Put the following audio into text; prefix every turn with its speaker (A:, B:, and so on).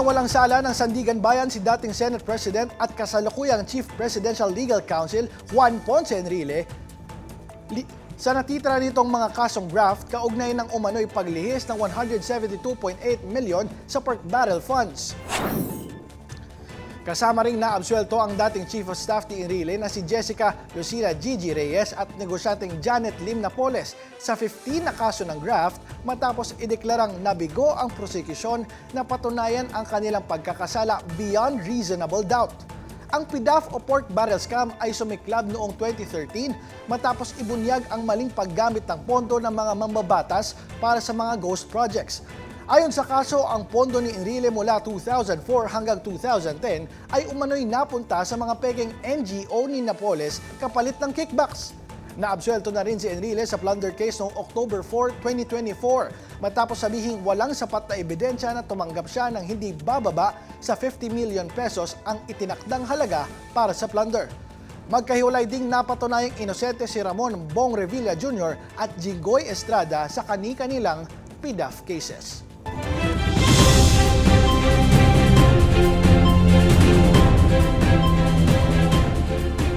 A: Pinawalang sala ng Sandigan Bayan si dating Senate President at kasalukuyang Chief Presidential Legal Counsel Juan Ponce Enrile li- sa natitira nitong mga kasong graft kaugnay ng umano'y paglihis ng 172.8 milyon sa pork barrel funds. Kasama ring naabsuelto ang dating Chief of Staff ni Enrile na si Jessica Lucina Gigi Reyes at negosyanteng Janet Lim Napoles sa 15 na kaso ng graft matapos ideklarang nabigo ang prosekusyon na patunayan ang kanilang pagkakasala beyond reasonable doubt. Ang PIDAF o pork barrel scam ay sumiklab noong 2013 matapos ibunyag ang maling paggamit ng pondo ng mga mambabatas para sa mga ghost projects. Ayon sa kaso, ang pondo ni Enrile mula 2004 hanggang 2010 ay umano'y napunta sa mga pekeng NGO ni Napoles kapalit ng kickbacks. Naabsuelto na rin si Enrile sa plunder case noong October 4, 2024 matapos sabihing walang sapat na ebidensya na tumanggap siya ng hindi bababa sa 50 million pesos ang itinakdang halaga para sa plunder. Magkahiwalay ding napatunayang inosente si Ramon Bong Revilla Jr. at Jigoy Estrada sa kani-kanilang PIDAF cases.